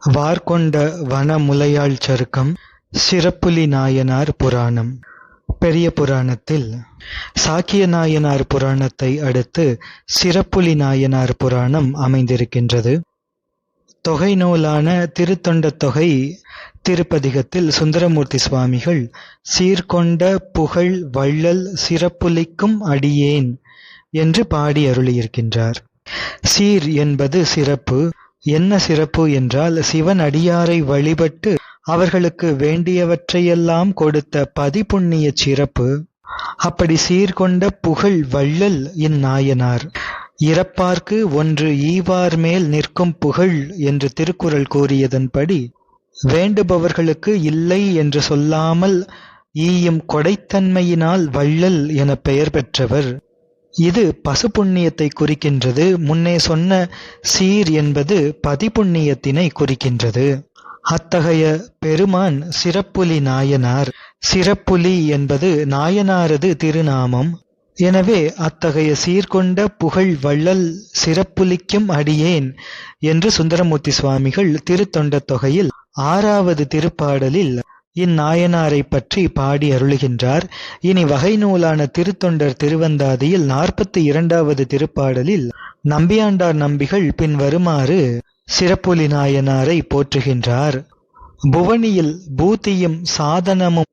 வார்கொண்ட வனமுலையாள் சருக்கம் சிறப்புலி நாயனார் புராணம். பெரிய புராணத்தில் சாக்கிய நாயனார் புராணத்தை அடுத்து சிறப்புலி நாயனார் புராணம் அமைந்திருக்கின்றது. தொகை நூலான திருத்தொண்ட தொகை திருப்பதிகத்தில் சுந்தரமூர்த்தி சுவாமிகள் சீர்கொண்ட புகழ் வள்ளல் சிறப்புலிக்கும் அடியேன் என்று பாடி அருளியிருக்கின்றார். சீர் என்பது சிறப்பு என்ன சிறப்பு என்றால் சிவன் அடியாரை வழிபட்டு அவர்களுக்கு வேண்டியவற்றையெல்லாம் கொடுத்த பதிப்புண்ணிய சிறப்பு அப்படி சீர்கொண்ட புகழ் வள்ளல் இந்நாயனார் இறப்பார்க்கு ஒன்று ஈவார் மேல் நிற்கும் புகழ் என்று திருக்குறள் கூறியதன்படி வேண்டுபவர்களுக்கு இல்லை என்று சொல்லாமல் ஈயும் கொடைத்தன்மையினால் வள்ளல் என பெயர் பெற்றவர். இது பசுபுண்ணியத்தை குறிக்கின்றது. முன்னே சொன்ன சீர் என்பது பதிபுண்ணியத்தினை குறிக்கின்றது. அத்தகைய பெருமான் சிறப்புலி நாயனார். சிறப்புலி என்பது நாயனாரது திருநாமம். எனவே அத்தகைய சீர்கொண்ட புகழ் வள்ளல் சிறப்புலிக்கும் அடியேன் என்று சுந்தரமூர்த்தி சுவாமிகள் திருத்தொண்ட தொகையில் ஆறாவது திருப்பாடலில் இந்நாயனாரை பற்றி பாடி அருளுகின்றார். இனி வகை நூலான திருத்தொண்டர் திருவந்தாதியில் நாற்பத்தி இரண்டாவது திருப்பாடலில் நம்பியாண்டார் நம்பிகள் பின் வருமாறு சிறப்புலி நாயனாரை போற்றுகின்றார். புவனியில் பூத்தியும் சாதனமும்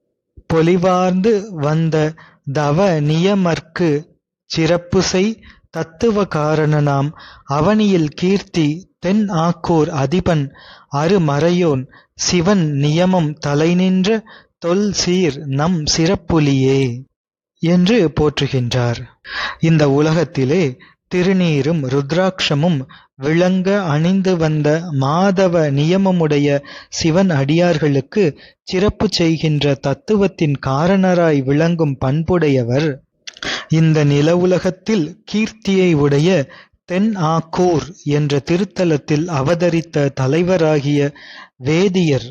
பொலிவார்ந்து வந்த தவ நியமர்க்கு சிறப்புசை தத்துவ காரணனாம். அவனியில் கீர்த்தி தென் ஆக்கூர் அதிபன் அருமறையோன் சிவன் நியமம் தலைநின்ற தொல் சீர் நம் சிறப்புலியே என்று போற்றுகின்றார். இந்த உலகத்திலே திருநீரும் ருத்ராட்சமும் விளங்க அணிந்து வந்த மாதவ நியமமுடைய சிவன் அடியார்களுக்கு சிறப்பு செய்கின்ற தத்துவத்தின் காரணராய் விளங்கும் பண்புடையவர். இந்த நில உலகத்தில் கீர்த்தியை உடைய தென் ஆக்கூர் என்ற திருத்தலத்தில் அவதரித்த தலைவராகிய வேதியர்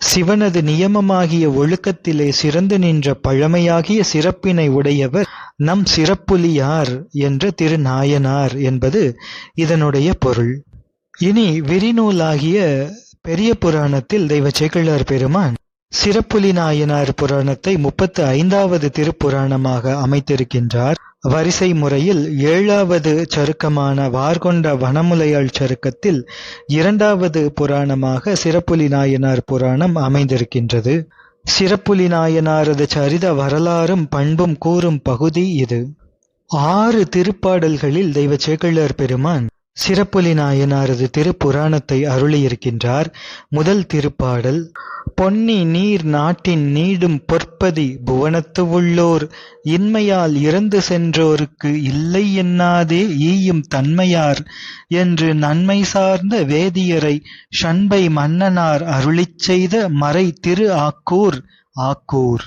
சிவனது நியமமாகிய ஒழுக்கத்திலே சிறந்து நின்ற பழமையாகிய சிறப்பினை உடையவர் நம் சிறப்புலியார் என்ற திருநாயனார் என்பது இதனுடைய பொருள். இனி விரிநூலாகிய பெரிய புராணத்தில் தெய்வ சேக்கிழார் பெருமான் சிறப்புலி நாயனார் புராணத்தை முப்பத்து ஐந்தாவது திருப்புராணமாக அமைத்திருக்கின்றார். வரிசை முறையில் ஏழாவது சருக்கமான வார்கொண்ட வனமுலையாள் சருக்கத்தில் இரண்டாவது புராணமாக சிறப்புலி நாயனார் புராணம் அமைந்திருக்கின்றது. சிறப்புலி நாயனாரது சரித வரலாறும் பண்பும் கூறும் பகுதி இது. ஆறு திருப்பாடல்களில் தெய்வ சேக்கிழார் பெருமான் சிறப்புலி நாயனாரது திருப்புராணத்தை அருளியிருக்கின்றார். முதல் திருப்பாடல் பொன்னி நீர் நாட்டின் நீடும் பொற்பதி புவனத்து உள்ளோர் இன்மையால் இறந்து சென்றோருக்கு இல்லை என்னாதே ஈயும் தன்மையார் என்று நன்மை சார்ந்த வேதியரை ஷண்பை மன்னனார் அருளிச் செய்த மறை திரு ஆக்கூர் ஆக்கூர்.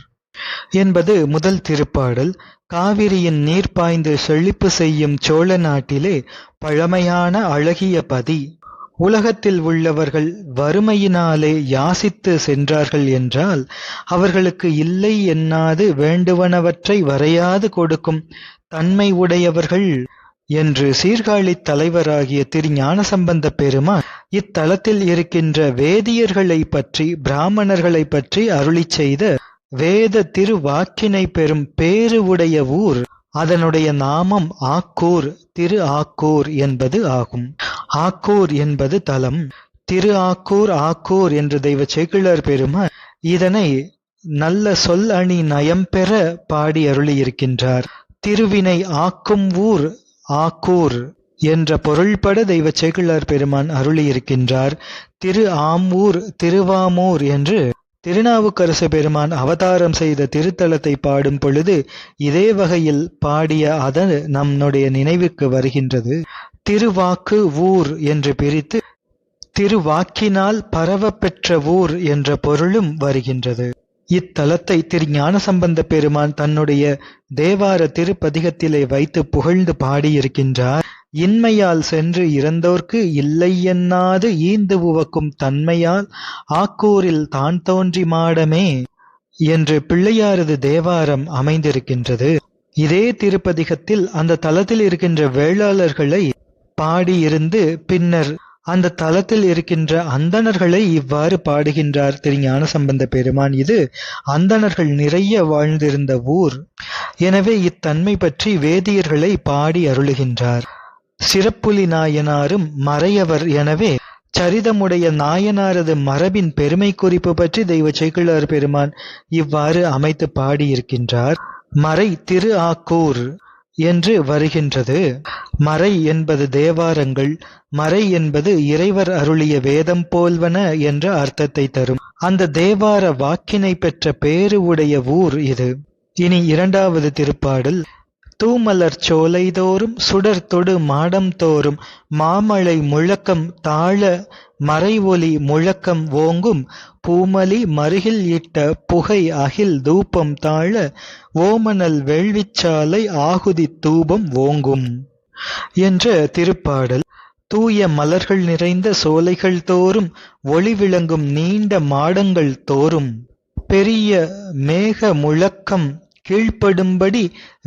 என்பது முதல் திருப்பாடல். காவிரியின் நீர் பாய்ந்து செழிப்பு செய்யும் சோழ நாட்டிலே பழமையான அழகிய பதி. உலகத்தில் உள்ளவர்கள் வறுமையினாலே யாசித்து சென்றார்கள் என்றால் அவர்களுக்கு இல்லை என்னாது வேண்டுவனவற்றை வரையாது கொடுக்கும் தன்மை உடையவர்கள் என்று சீர்காழி தலைவராகிய திரு ஞானசம்பந்த பெருமான் இத்தலத்தில் இருக்கின்ற வேதியர்களை பற்றி பிராமணர்களை பற்றி அருளி செய்த வேத திருவாக்கினை பெறும் பேரு உடைய ஊர் அதனுடைய நாமம் ஆக்கூர் திரு ஆக்கூர் என்பது ஆகும். ஆக்கூர் என்பது தலம் திரு ஆக்கூர் ஆக்கூர் என்று தெய்வ சேக்கிழார் பெரும இதனை நல்ல சொல் அணி நயம் பெற பாடி அருளியிருக்கின்றார். திருவினை ஆக்கும் ஊர் ஆக்கூர் என்ற பொருள்பட தெய்வ செகிழர் பெருமான் அருளியிருக்கின்றார். திரு ஆம்பூர் திருவாமூர் என்று திருநாவுக்கரசு பெருமான் அவதாரம் செய்த திருத்தலத்தை பாடும் பொழுது இதே வகையில் பாடிய அதன் நம்முடைய நினைவுக்கு வருகின்றது. திருவாக்கு ஊர் என்று பிரித்து திருவாக்கினால் பரவ பெற்ற ஊர் என்ற பொருளும் வருகின்றது. இத்தலத்தை திரு ஞானசம்பந்த பெருமான் தன்னுடைய தேவார திருப்பதிகத்திலே வைத்து புகழ்ந்து பாடியிருக்கின்றார். இன்மையால் சென்று இறந்தோர்க்கு இல்லையென்னாது ஈந்து உவக்கும் தன்மையால் ஆக்கூரில் தான் தோன்றி மாடமே என்று பிள்ளையாரது தேவாரம் அமைந்திருக்கின்றது. இதே திருப்பதிகத்தில் அந்த தலத்தில் இருக்கின்ற வேளாளர்களை பாடியிருந்து பின்னர் அந்த தலத்தில் இருக்கின்ற அந்தணர்களை இவ்வாறு பாடுகின்றார். திருஞான சம்பந்த பெருமான் இது அந்தணர்கள் நிறைய வாழ்ந்திருந்த ஊர். எனவே இத்தன்மை பற்றி வேதியர்களை பாடி அருளுகின்றார். சிறப்புலி நாயனாரும் மறையவர் எனவே சரிதமுடைய நாயனாரது மரபின் பெருமை குறிப்பு பற்றி தெய்வ சேக்கிழார் பெருமான் இவ்வாறு அமைத்து பாடியிருக்கின்றார். மறை திரு ஆக்கூர் என்று வருகின்றது. மறை என்பது தேவாரங்கள் மறை என்பது இறைவர் அருளிய வேதம் போல்வன என்ற அர்த்தத்தை தரும். அந்த தேவார வாக்கினை பெற்ற பேரு உடைய ஊர் இது. இனி இரண்டாவது திருப்பாடல். தூமலர் சோலைதோறும் சுடர் தொடு மாடம் தோறும் மாமழை முழக்கம் தாழ மறைவொலி முழக்கம் ஓங்கும் பூமலி மருகில் இட்ட புகை அகில் தூபம் தாழ ஓமனல் வேள்விச்சாலை ஆகுதி தூபம் ஓங்கும் என்ற திருப்பாடல். தூய மலர்கள் நிறைந்த சோலைகள் தோறும் ஒளி விளங்கும் நீண்ட மாடங்கள் தோறும் பெரிய மேக முழக்கம் கீழ்ப்படும்படி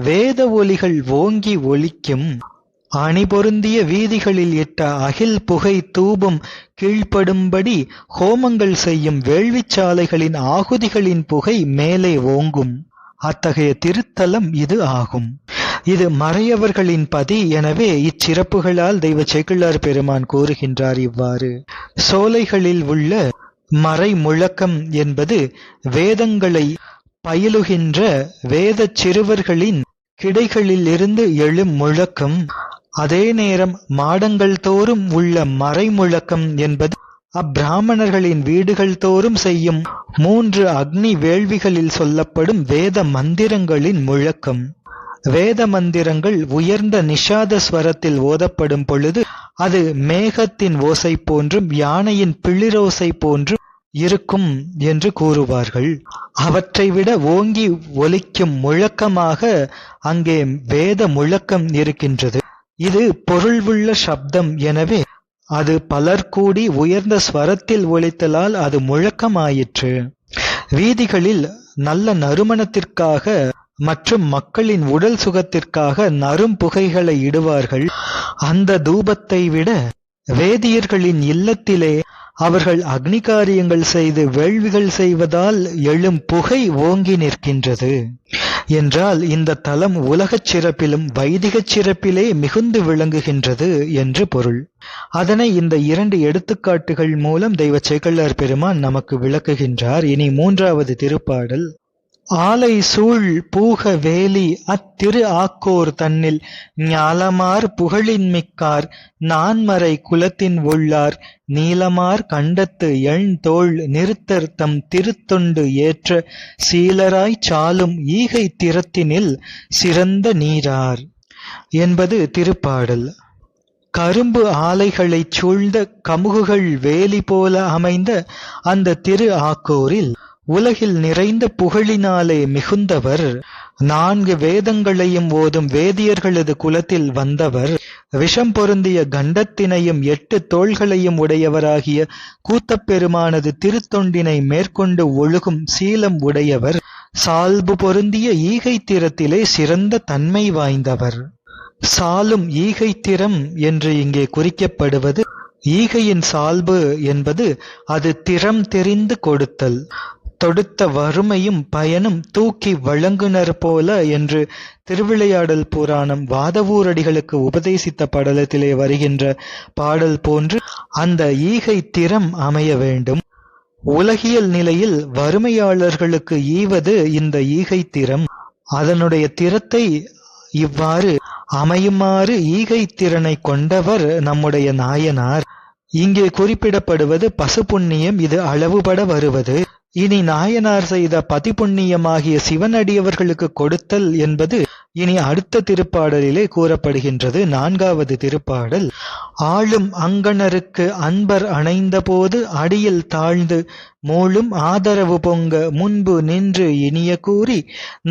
வேத ஒலிகள் ஓங்கி ஒலிக்கும். அணிபொருந்திய வீதிகளில் இட்ட அகில் புகை தூபம் கீழ்ப்படும்படி ஹோமங்கள் செய்யும் வேள்விச்சாலைகளின் ஆகுதிகளின் புகை மேலே ஓங்கும். அத்தகைய திருத்தலம் இது ஆகும். இது மறையவர்களின் பதி. எனவே இச்சிறப்புகளால் தெய்வ சேக்கிழார் பெருமான் கூறுகின்றார் இவ்வாறு. சோலைகளில் உள்ள மறை முழக்கம் என்பது வேதங்களை பயிலுகின்ற வேதச் சிறுவர்களின் கிடைகளிலிருந்து எழும் முழக்கம் அதே நேரம் மாடங்கள் தோறும் உள்ள மறைமுழக்கம் என்பது அப்பிராமணர்களின் வீடுகள் தோறும் செய்யும் மூன்று அக்னி வேள்விகளில் சொல்லப்படும் வேத மந்திரங்களின் முழக்கம். வேத மந்திரங்கள் உயர்ந்த நிஷாத ஸ்வரத்தில் ஓதப்படும் பொழுது அது மேகத்தின் ஓசை போன்றும் யானையின் பிளிரோசை போன்றும் இருக்கும் என்று கூறுவார்கள். அவற்றை விட ஓங்கி ஒலிக்கும் முழக்கமாக அங்கே வேத முழக்கம் இருக்கின்றது. இது பொருள்வுள்ள சப்தம் எனவே அது பலர் கூடி உயர்ந்த ஸ்வரத்தில் ஒலித்தலால் அது முழக்கமாயிற்று. வீதிகளில் நல்ல நறுமணத்திற்காக மற்றும் மக்களின் உடல் சுகத்திற்காக நரும் புகைகளை இடுவார்கள். அந்த தூபத்தை விட வேதியர்களின் இல்லத்திலே அவர்கள் அக்னி காரியங்கள் செய்து வேள்விகள் செய்வதால் எழும் புகை ஓங்கி நிற்கின்றது. என்றால் இந்த தலம் உலகச் சிறப்பிலும் வைதிகச் சிறப்பிலே மிகுந்து விளங்குகின்றது என்று பொருள். அதனை இந்த இரண்டு எடுத்துக்காட்டுகள் மூலம் தெய்வ சேக்கல்லார் பெருமான் நமக்கு விளக்குகின்றார். இனி மூன்றாவது திருப்பாடல். ஆலை சூழ் பூக வேலி அத்திரு ஆக்கோர் தன்னில் ஞாலமார் புகழின்மிக்கார் நான்மறை குலத்தின் உள்ளார் நீலமார் கண்டத்து எண் தோள் நிறுத்தர் தம் திருத்தொண்டு ஏற்ற சீலராய் சாலும் ஈகை திறத்தினில் சிறந்த நீரார். என்பது திருப்பாடல். கரும்பு ஆலைகளைச் சூழ்ந்த கமுகுகள் வேலி போல அமைந்த அந்த திரு ஆக்கோரில் உலகில் நிறைந்த புகழினாலே மிகுந்தவர். நான்கு வேதங்களையும் ஓதும் வேதியர்களது குலத்தில் வந்தவர். விஷம் பொருந்திய கண்டத்தினையும் எட்டு தோள்களையும் உடையவராகிய கூத்தப்பெருமானது திருத்தொண்டினை மேற்கொண்டு ஒழுகும் சீலம் உடையவர். சால்பு பொருந்திய ஈகை திறத்திலே சிறந்த தன்மை வாய்ந்தவர். சாலும் ஈகை திறம் என்று இங்கே குறிக்கப்படுவது. ஈகையின் சால்பு என்பது அது திறம் தெரிந்து கொடுத்தல். தொடுத்த வறுமையும் பயனும் தூக்கி வழங்குனர் போல என்று திருவிளையாடல் புராணம் வாதவூரடிகளுக்கு உபதேசித்த படலத்திலே வருகின்ற பாடல் போன்று அந்த ஈகை திறம் அமைய வேண்டும். உலகியல் நிலையில் வறுமையாளர்களுக்கு ஈவது இந்த ஈகை திறம். அதனுடைய திறத்தை இவ்வாறு அமையுமாறு ஈகை திறனை கொண்டவர் நம்முடைய நாயனார். இங்கே குறிப்பிடப்படுவது பசுபுண்ணியம் இது அளவுபட வருவது. இனி நாயனார் செய்த பதிப்புண்ணியமாகிய சிவனடியவர்களுக்கு கொடுத்தல் என்பது இனி அடுத்த திருப்பாடலிலே கூறப்படுகின்றது. நான்காவது திருப்பாடல் ஆளும் அங்கணருக்கு அன்பர் அணைந்தபோது அடியில் தாழ்ந்து மூளும் ஆதரவு பொங்க முன்பு நின்று இனிய கூறி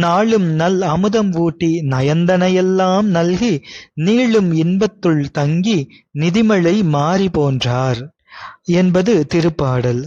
நாளும் நல் அமுதம் ஊட்டி நயந்தனையெல்லாம் நல்கி நீளும் இன்பத்துள் தங்கி நிதிமழை மாறி போன்றார் என்பது திருப்பாடல்.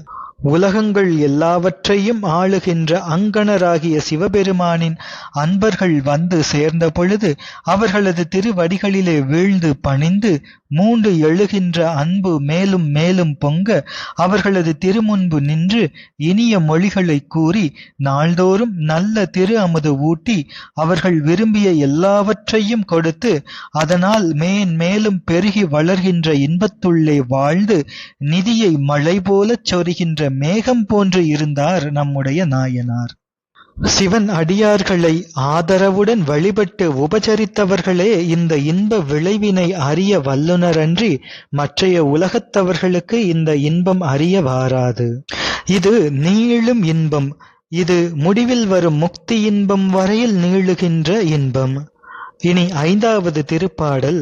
உலகங்கள் எல்லாவற்றையும் ஆளுகின்ற அங்கணராகிய சிவபெருமானின் அன்பர்கள் வந்து சேர்ந்த பொழுது அவர்களது திருவடிகளிலே வீழ்ந்து பணிந்து மூண்டு எழுகின்ற அன்பு மேலும் மேலும் பொங்க அவர்களது திருமுன்பு நின்று இனிய மொழிகளை கூறி நாள்தோறும் நல்ல திரு அமுது ஊட்டி அவர்கள் விரும்பிய எல்லாவற்றையும் கொடுத்து அதனால் மேன் மேலும் பெருகி வளர்கின்ற இன்பத்துள்ளே வாழ்ந்து நிதியை மழை போலச் சொருகின்ற மேகம் போன்று இருந்தார் நம்முடைய நாயனார். சிவன் அடியார்களை ஆதரவுடன் வழிபட்டு உபசரித்தவர்களே இந்த இன்ப விளைவினை அறிய வல்லுனரன்றி மற்றைய உலகத்தவர்களுக்கு இந்த இன்பம் அறிய வாராது. இது நீளும் இன்பம் இது முடிவில் வரும் முக்தி இன்பம் வரையில் நீளுகின்ற இன்பம். இனி ஐந்தாவது திருப்பாடல்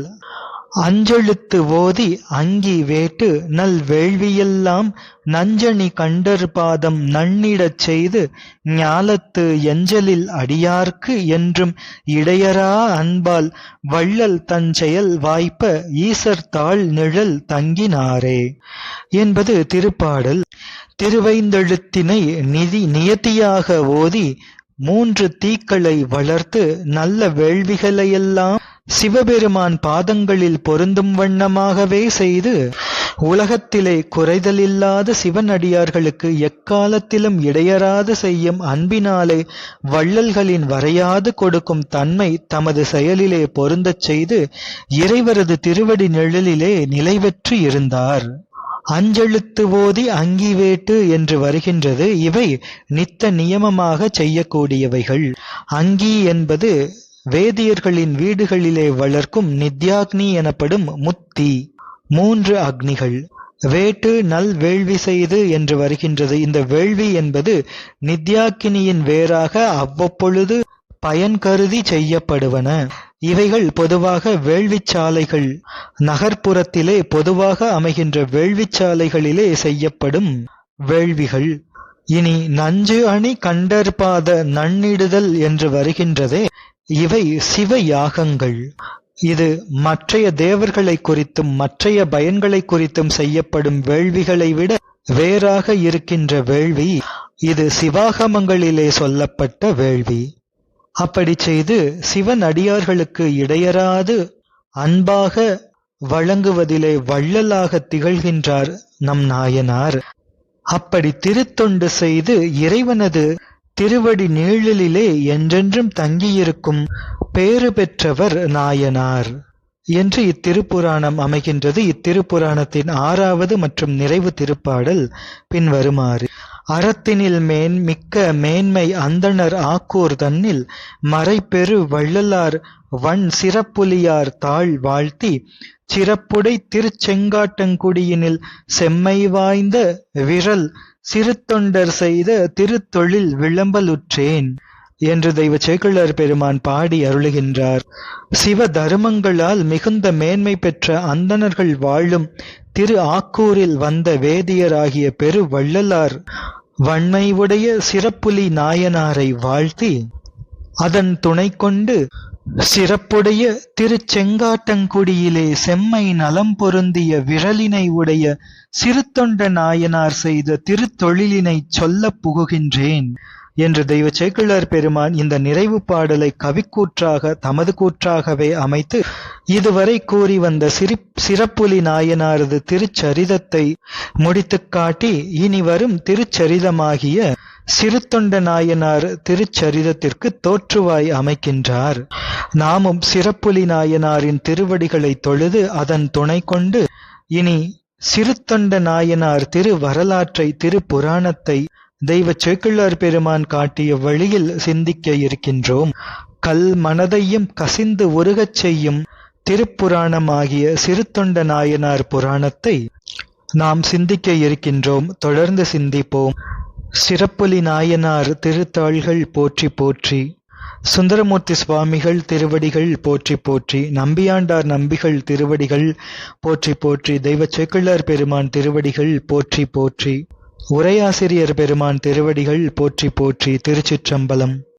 அஞ்செழுத்து ஓதி அங்கி வேட்டு நல் வேள்வியெல்லாம் நஞ்சணி கண்டர் பாதம் நன்னிடச் செய்து ஞாலத்து எஞ்சலில் அடியார்க்கு என்றும் இடையரா அன்பால் வள்ளல் தஞ்செயல் வாய்ப்ப ஈசர் தாழ் நிழல் தங்கினாரே என்பது திருப்பாடல். திருவைந்தெழுத்தினை நிதி நியத்தியாக ஓதி மூன்று தீக்களை வளர்த்து நல்ல வேள்விகளையெல்லாம் சிவபெருமான் பாதங்களில் பொருந்தும் வண்ணமாகவே செய்து உலகத்திலே குறைதலில்லாத சிவனடியார்களுக்கு எக்காலத்திலும் இடையராது செய்யும் அன்பினாலே வள்ளல்களின் வரையாது கொடுக்கும் தன்மை தமது செயலிலே பொருந்தச் செய்து இறைவரது திருவடி நிழலிலே நிலைவெற்று இருந்தார். அஞ்செழுத்து ஓதி அங்கி வேட்டு என்று வருகின்றது. இவை நித்த நியமமாக செய்யக்கூடியவைகள். அங்கி என்பது வேதியர்களின் வீடுகளிலே வளர்க்கும் நித்யாக்னி எனப்படும் முத்தி. மூன்று அக்னிகள். வேட்டு நல் வேள்வி செய்து என்று வருகின்றது. இந்த வேள்வி என்பது நித்யாக்கினியின் வேறாக அவ்வப்பொழுது பயன் கருதி செய்யப்படுவன. இவைகள் பொதுவாக வேள்விச்சாலைகள். நகர்ப்புறத்திலே பொதுவாக அமைகின்ற வேள்விச்சாலைகளிலே செய்யப்படும் வேள்விகள். இனி நஞ்சு அணி கண்டற்பாத நன்னிடுதல் என்று வருகின்றதே இவை சிவ யாகங்கள். இது மற்றைய தேவர்களை குறித்தும் மற்றைய பயன்களை குறித்தும் செய்யப்படும் வேள்விகளை விட வேறாக இருக்கின்ற வேள்வி இது சிவாகமங்களிலே சொல்லப்பட்ட வேள்வி. அப்படி செய்து சிவன் அடியார்களுக்கு இடையராது அன்பாக வழங்குவதிலே வள்ளலாக திகழ்கின்றார் நம் நாயனார். அப்படி திருத்தொண்டு செய்து இறைவனது திருவடி நீழலிலே என்றென்றும் தங்கியிருக்கும் பேறு பெற்றவர் நாயனார். என்று இத்திருப்புராணம் அமைகின்றது. இத்திருப்புராணத்தின் ஆறாவது மற்றும் நிறைவு திருப்பாடல் பின்வருமாறு அறத்தினில் மேன் மிக்க மேன்மை அந்தணர் ஆக்கூர் தன்னில் மறைபெரு வள்ளலார் வன் சிறப்புலியார் தாழ் வாழ்த்தி சிறப்புடை திருச்செங்காட்டங்குடியினில் செம்மை வாய்ந்த விரல் சிறு தொண்டர் செய்த திருத்தொழில் விளம்பலுற்றேன் என்று தெய்வ சேக்கிழார் பெருமான் பாடி அருளுகின்றார். சிவ தருமங்களால் மிகுந்த மேன்மை பெற்ற அந்தணர்கள் வாழும் திரு ஆக்கூரில் வந்த வேதியராகிய பெரு வள்ளலார் வன்மையுடைய சிறப்புலி நாயனாரை வாழ்த்தி அதன் துணை கொண்டு சிறப்புடைய திருச்செங்காட்டங்குடியிலே செம்மை நலம் பொருந்திய விரலினை உடைய சிறுத்தொண்ட நாயனார் செய்த திருத்தொழிலினை சொல்லப் புகுகின்றேன் என்று தெய்வ சேக்கிழார் பெருமான் இந்த நிறைவு பாடலை கவிக்கூற்றாக தமது கூற்றாகவே அமைத்து இதுவரை கூறி வந்த சிரி சிறப்புலி நாயனாரது திருச்சரிதத்தை முடித்துக் காட்டி இனி வரும் திருச்சரிதமாகிய சிறுத்தொண்ட நாயனார் திருச்சரிதத்திற்கு தோற்றுவாய் அமைக்கின்றார். நாமும் சிறப்புலி நாயனாரின் திருவடிகளை தொழுது அதன் துணை கொண்டு இனி சிறுத்தொண்ட நாயனார் திரு வரலாற்றை திரு புராணத்தை தெய்வ சேக்கிழார் பெருமான் காட்டிய வழியில் சிந்திக்க இருக்கின்றோம். கல் மனதையும் கசிந்து உருகச் செய்யும் திருப்புராணமாகிய சிறுத்தொண்ட நாயனார் புராணத்தை நாம் சிந்திக்க இருக்கின்றோம். தொடர்ந்து சிந்திப்போம். சிறப்புலி நாயனார் திருத்தாள்கள் போற்றி போற்றி சுந்தரமூர்த்தி சுவாமிகள் திருவடிகள் போற்றி போற்றி நம்பியாண்டார் நம்பிகள் திருவடிகள் போற்றி போற்றி தெய்வ சேக்கிழார் பெருமான் திருவடிகள் போற்றி போற்றி உரையாசிரியர் பெருமான் திருவடிகள் போற்றி போற்றி திருச்சிற்றம்பலம்.